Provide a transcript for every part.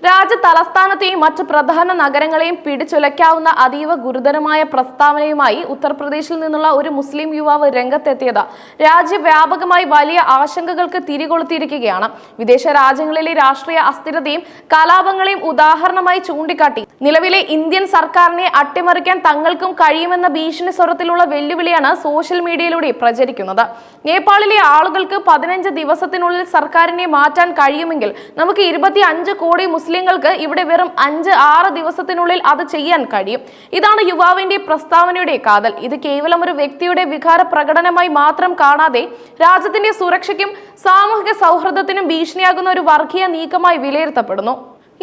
രാ തലസ്ഥാനത്തെയും മറ്റ് പ്രധാന നഗരങ്ങളെയും പിടിച്ചുലയ്ക്കാവുന്ന അതീവ ഗുരുതരമായ പ്രസ്താവനയുമായി ഉത്തർപ്രദേശിൽ നിന്നുള്ള ഒരു മുസ്ലിം യുവാവ് രംഗത്തെത്തിയത്. രാജ്യവ്യാപകമായി വലിയ ആശങ്കകൾക്ക് തിരികൊളുത്തിയിരിക്കുകയാണ്. വിദേശ രാജ്യങ്ങളിലെ രാഷ്ട്രീയ അസ്ഥിരതയും കലാപങ്ങളെയും ഉദാഹരണമായി ചൂണ്ടിക്കാട്ടി. നിലവിലെ ഇന്ത്യൻ സർക്കാരിനെ അട്ടിമറിക്കാൻ തങ്ങൾക്കും കഴിയുമെന്ന ഭീഷണി സ്വരത്തിലുള്ള വെല്ലുവിളിയാണ് സോഷ്യൽ മീഡിയയിലൂടെ പ്രചരിക്കുന്നത്. നേപ്പാളിലെ ആളുകൾക്ക് പതിനഞ്ച് ദിവസത്തിനുള്ളിൽ സർക്കാരിനെ മാറ്റാൻ കഴിയുമെങ്കിൽ നമുക്ക് ഇരുപത്തി കോടി കോടി മുസ്ലിങ്ങൾക്ക് ഇവിടെ വെറും അഞ്ച് ആറ് ദിവസത്തിനുള്ളിൽ അത് ചെയ്യാൻ കഴിയും. ഇതാണ് യുവാവിന്റെ പ്രസ്താവനയുടെ കാതൽ. ഇത് കേവലം ഒരു വ്യക്തിയുടെ വികാര പ്രകടനമായി മാത്രം കാണാതെ രാജ്യത്തിന്റെ സുരക്ഷയ്ക്കും സാമൂഹിക സൗഹൃദത്തിനും ഭീഷണിയാകുന്ന ഒരു വർഗീയ നീക്കമായി വിലയിരുത്തപ്പെടുന്നു.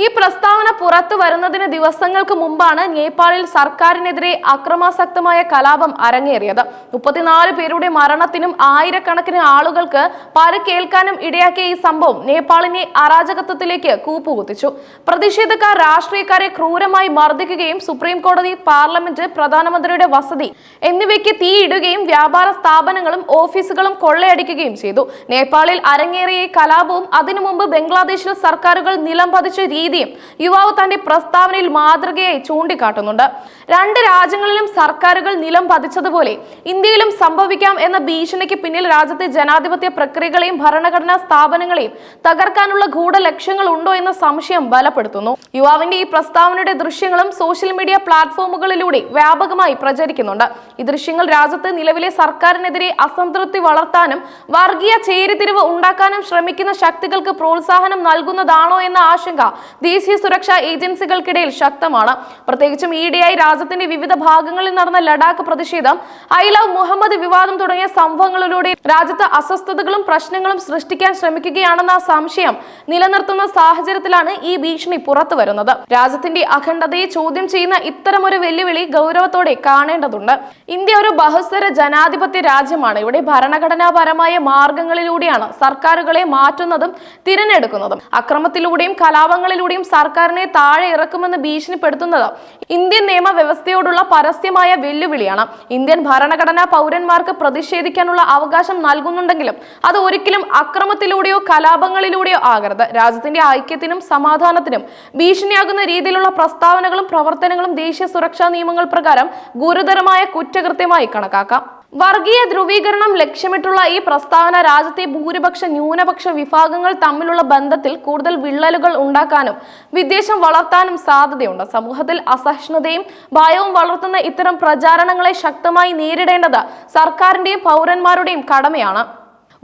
ഈ പ്രസ്താവന പുറത്തു വരുന്നതിന് ദിവസങ്ങൾക്ക് മുമ്പാണ് നേപ്പാളിൽ സർക്കാരിനെതിരെ അക്രമാസക്തമായ കലാപം അരങ്ങേറിയത്. മുപ്പത്തിനാല് പേരുടെ മരണത്തിനും ആയിരക്കണക്കിന് ആളുകൾക്ക് പരിക്കേൽക്കാനും ഇടയാക്കിയ ഈ സംഭവം നേപ്പാളിനെ അരാജകത്വത്തിലേക്ക് കൂപ്പുകുത്തിച്ചു. പ്രതിഷേധക്കാർ രാഷ്ട്രീയക്കാരെ ക്രൂരമായി മർദ്ദിക്കുകയും സുപ്രീം കോടതി പാർലമെന്റ് പ്രധാനമന്ത്രിയുടെ വസതി എന്നിവയ്ക്ക് തീയിടുകയും വ്യാപാര സ്ഥാപനങ്ങളും ഓഫീസുകളും കൊള്ളയടിക്കുകയും ചെയ്തു. നേപ്പാളിൽ അരങ്ങേറിയ ഈ കലാപവും അതിനു മുമ്പ് ബംഗ്ലാദേശിൽ സർക്കാരുകൾ നിലം പതിച്ച രീതിയും യുവാവ് തന്റെ പ്രസ്താവനയിൽ മാതൃകയായി ചൂണ്ടിക്കാട്ടുന്നുണ്ട്. രണ്ട് രാജ്യങ്ങളിലും സർക്കാരുകൾ നിലം പതിച്ചതുപോലെ ഇന്ത്യയിലും സംഭവിക്കാം എന്ന ഭീഷണിക്ക് പിന്നിൽ രാജ്യത്തെ ജനാധിപത്യ പ്രക്രിയകളെയും ഭരണഘടനാ സ്ഥാപനങ്ങളെയും തകർക്കാനുള്ള ഗൂഢ ലക്ഷ്യങ്ങൾ ഉണ്ടോ എന്ന സംശയം ബലപ്പെടുത്തുന്നു. യുവാവിന്റെ ഈ പ്രസ്താവനയുടെ ദൃശ്യങ്ങളും സോഷ്യൽ മീഡിയ പ്ലാറ്റ്ഫോമുകളിലൂടെ വ്യാപകമായി പ്രചരിക്കുന്നുണ്ട്. ഈ ദൃശ്യങ്ങൾ രാജ്യത്ത് നിലവിലെ സർക്കാരിനെതിരെ അസംതൃപ്തി വളർത്താനും വർഗീയ ചേരിതിരിവ് ഉണ്ടാക്കാനും ശ്രമിക്കുന്ന ശക്തികൾക്ക് പ്രോത്സാഹനം നൽകുന്നതാണോ എന്ന ആശങ്ക ദേശീയ സുരക്ഷാ ഏജൻസികൾക്കിടയിൽ ശക്തമാണ്. പ്രത്യേകിച്ചും ഈയിടെയായി രാജ്യത്തിന്റെ വിവിധ ഭാഗങ്ങളിൽ നടന്ന ലഡാക്ക് പ്രതിഷേധം ഐ ലവ് മുഹമ്മദ് വിവാദം തുടങ്ങിയ സംഭവങ്ങളിലൂടെ രാജ്യത്ത് അസ്വസ്ഥതകളും പ്രശ്നങ്ങളും സൃഷ്ടിക്കാൻ ശ്രമിക്കുകയാണെന്ന സംശയം നിലനിർത്തുന്ന സാഹചര്യത്തിലാണ് ഈ ഭീഷണി പുറത്തു വരുന്നത് രാജ്യത്തിന്റെ അഖണ്ഡതയെ ചോദ്യം ചെയ്യുന്ന ഇത്തരമൊരു വെല്ലുവിളി ഗൗരവത്തോടെ കാണേണ്ടതുണ്ട്. ഇന്ത്യ ഒരു ബഹുസ്വര ജനാധിപത്യ രാജ്യമാണ്. ഇവിടെ ഭരണഘടനാപരമായ മാർഗങ്ങളിലൂടെയാണ് സർക്കാരുകളെ മാറ്റുന്നതും തിരഞ്ഞെടുക്കുന്നതും. അക്രമത്തിലൂടെയും കലാപങ്ങളിലൂടെയും സർക്കാരിനെ താഴെ ഇറക്കുമെന്ന് ഭീഷണിപ്പെടുത്തുന്നത് ഇന്ത്യൻ നിയമവ്യവസ്ഥയോടുള്ള പരസ്യമായ വെല്ലുവിളിയാണ്. ഇന്ത്യൻ ഭരണഘടന പൗരന്മാർക്ക് പ്രതിഷേധിക്കാനുള്ള അവകാശം നൽകുന്നുണ്ടെങ്കിലും അത് ഒരിക്കലും അക്രമത്തിലൂടെയോ കലാപങ്ങളിലൂടെയോ ആകരുത്. രാജ്യത്തിന്റെ ഐക്യത്തിനും സമാധാനത്തിനും ഭീഷണിയാകുന്ന രീതിയിലുള്ള പ്രസ്താവനകളും പ്രവർത്തനങ്ങളും ദേശീയ സുരക്ഷാ നിയമങ്ങൾ പ്രകാരം ഗുരുതരമായ കുറ്റകൃത്യമായി കണക്കാക്കാം. വർഗീയ ധ്രുവീകരണം ലക്ഷ്യമിട്ടുള്ള ഈ പ്രസ്താവന രാജ്യത്തെ ഭൂരിപക്ഷ ന്യൂനപക്ഷ വിഭാഗങ്ങൾ തമ്മിലുള്ള ബന്ധത്തിൽ കൂടുതൽ വിള്ളലുകൾ ഉണ്ടാക്കാനും വിദ്വേഷം വളർത്താനും സാധ്യതയുണ്ട്. സമൂഹത്തിൽ അസഹിഷ്ണുതയും ഭയവും വളർത്തുന്ന ഇത്തരം പ്രചാരണങ്ങളെ ശക്തമായി നേരിടേണ്ടത് സർക്കാരിന്റെയും പൗരന്മാരുടെയും കടമയാണ്.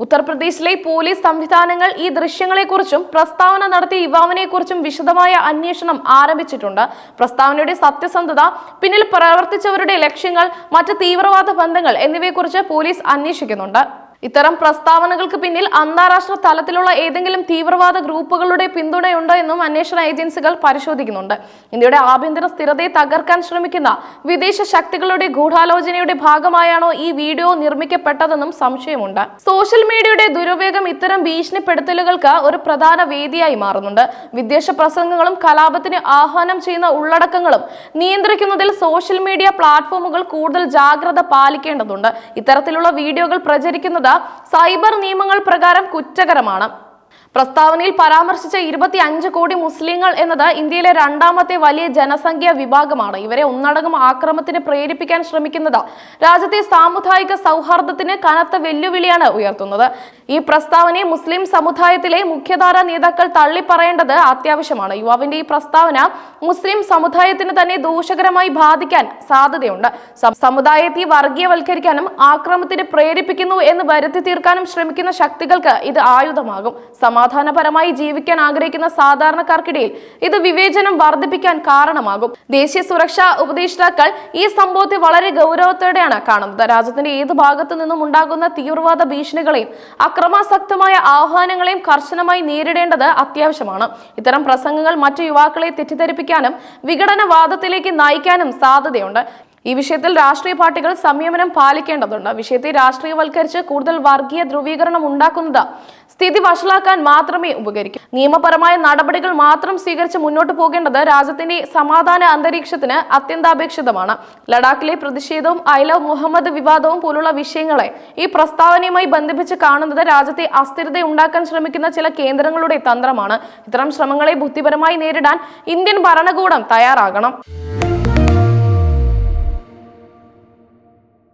ഉത്തർപ്രദേശിലെ പോലീസ് സംവിധാനങ്ങൾ ഈ ദൃശ്യങ്ങളെക്കുറിച്ചും പ്രസ്താവന നടത്തിയ യുവാവിനെക്കുറിച്ചും വിശദമായ അന്വേഷണം ആരംഭിച്ചിട്ടുണ്ട്. പ്രസ്താവനയുടെ സത്യസന്ധത പിന്നിൽ പ്രവർത്തിച്ചവരുടെ ലക്ഷ്യങ്ങൾ മറ്റ് തീവ്രവാദ ബന്ധങ്ങൾ എന്നിവയെക്കുറിച്ച് പോലീസ് അന്വേഷിക്കുന്നുണ്ട്. ഇത്തരം പ്രസ്താവനകൾക്ക് പിന്നിൽ അന്താരാഷ്ട്ര തലത്തിലുള്ള ഏതെങ്കിലും തീവ്രവാദ ഗ്രൂപ്പുകളുടെ പിന്തുണയുണ്ടോ എന്നും അന്വേഷണ ഏജൻസികൾ പരിശോധിക്കുന്നുണ്ട്. ഇന്ത്യയുടെ ആഭ്യന്തര സ്ഥിരതയെ തകർക്കാൻ ശ്രമിക്കുന്ന വിദേശ ശക്തികളുടെ ഗൂഢാലോചനയുടെ ഭാഗമായാണോ ഈ വീഡിയോ നിർമ്മിക്കപ്പെട്ടതെന്നും സംശയമുണ്ട്. സോഷ്യൽ മീഡിയയുടെ ദുരുപയോഗം ഇത്തരം ഭീഷണിപ്പെടുത്തലുകൾക്ക് ഒരു പ്രധാന വേദിയായി മാറുന്നുണ്ട്. വിദേശ പ്രസംഗങ്ങളും കലാപത്തിന് ആഹ്വാനം ചെയ്യുന്ന ഉള്ളടക്കങ്ങളും നിയന്ത്രിക്കുന്നതിൽ സോഷ്യൽ മീഡിയ പ്ലാറ്റ്ഫോമുകൾ കൂടുതൽ ജാഗ്രത പാലിക്കേണ്ടതുണ്ട്. ഇത്തരത്തിലുള്ള വീഡിയോകൾ പ്രചരിക്കുന്നത് സൈബർ നിയമങ്ങൾ പ്രകാരം കുറ്റകരമാണ്. പ്രസ്താവനയിൽ പരാമർശിച്ച ഇരുപത്തി അഞ്ച് കോടി മുസ്ലിങ്ങൾ എന്നത് ഇന്ത്യയിലെ രണ്ടാമത്തെ വലിയ ജനസംഖ്യാ വിഭാഗമാണ്. ഇവരെ ഒന്നടങ്കം ആക്രമത്തിന് പ്രേരിപ്പിക്കാൻ ശ്രമിക്കുന്നത് രാജ്യത്തെ സാമുദായിക സൗഹാർദ്ദത്തിന് കനത്ത വെല്ലുവിളിയാണ് ഉയർത്തുന്നത്. ഈ പ്രസ്താവനയെ മുസ്ലിം സമുദായത്തിലെ മുഖ്യധാര നേതാക്കൾ തള്ളിപ്പറയേണ്ടത് അത്യാവശ്യമാണ്. യുവാവിന്റെ ഈ പ്രസ്താവന മുസ്ലിം സമുദായത്തിന് തന്നെ ദൂഷകരമായി ബാധിക്കാൻ സാധ്യതയുണ്ട്. സമുദായത്തെ വർഗീയവൽക്കരിക്കാനും ആക്രമത്തിന് പ്രേരിപ്പിക്കുന്നു എന്ന് വരുത്തി തീർക്കാനും ശ്രമിക്കുന്ന ശക്തികൾക്ക് ഇത് ആയുധമാകും. സമാധാനപരമായി ജീവിക്കാൻ ആഗ്രഹിക്കുന്ന സാധാരണക്കാർക്കിടയിൽ ഇത് വിവേചനം വർദ്ധിപ്പിക്കാൻ കാരണമാകും. ദേശീയ സുരക്ഷാ ഉപദേഷ്ടാക്കൾ ഈ സംഭവത്തെ വളരെ ഗൗരവത്തോടെയാണ് കാണുന്നത്. രാജ്യത്തിന്റെ ഏത് ഭാഗത്തു നിന്നും ഉണ്ടാകുന്ന തീവ്രവാദ ഭീഷണികളെയും അക്രമാസക്തമായ ആഹ്വാനങ്ങളെയും കർശനമായി നേരിടേണ്ടത് അത്യാവശ്യമാണ്. ഇത്തരം പ്രസംഗങ്ങൾ മറ്റു യുവാക്കളെ തെറ്റിദ്ധരിപ്പിക്കാനും വിഘടനവാദത്തിലേക്ക് നയിക്കാനും സാധ്യതയുണ്ട്. ഈ വിഷയത്തിൽ രാഷ്ട്രീയ പാർട്ടികൾ സംയമനം പാലിക്കേണ്ടതുണ്ട്. വിഷയത്തെ രാഷ്ട്രീയവൽക്കരിച്ച് കൂടുതൽ വർഗീയ ധ്രുവീകരണം ഉണ്ടാക്കുന്നത് സ്ഥിതി വഷളാക്കാൻ മാത്രമേ ഉപകരിക്കൂ. നിയമപരമായ നടപടികൾ മാത്രം സ്വീകരിച്ച് മുന്നോട്ട് പോകേണ്ടത് രാജ്യത്തിന്റെ സമാധാന അന്തരീക്ഷത്തിന് അത്യന്താപേക്ഷിതമാണ്. ലഡാക്കിലെ പ്രതിഷേധവും ഐ ലവ് മുഹമ്മദ് വിവാദവും പോലുള്ള വിഷയങ്ങളെ ഈ പ്രസ്താവനയുമായി ബന്ധിപ്പിച്ച് കാണുന്നത് രാജ്യത്തെ അസ്ഥിരത ഉണ്ടാക്കാൻ ശ്രമിക്കുന്ന ചില കേന്ദ്രങ്ങളുടെ തന്ത്രമാണ്. ഇത്തരം ശ്രമങ്ങളെ ബുദ്ധിപരമായി നേരിടാൻ ഇന്ത്യൻ ഭരണകൂടം തയ്യാറാകണം.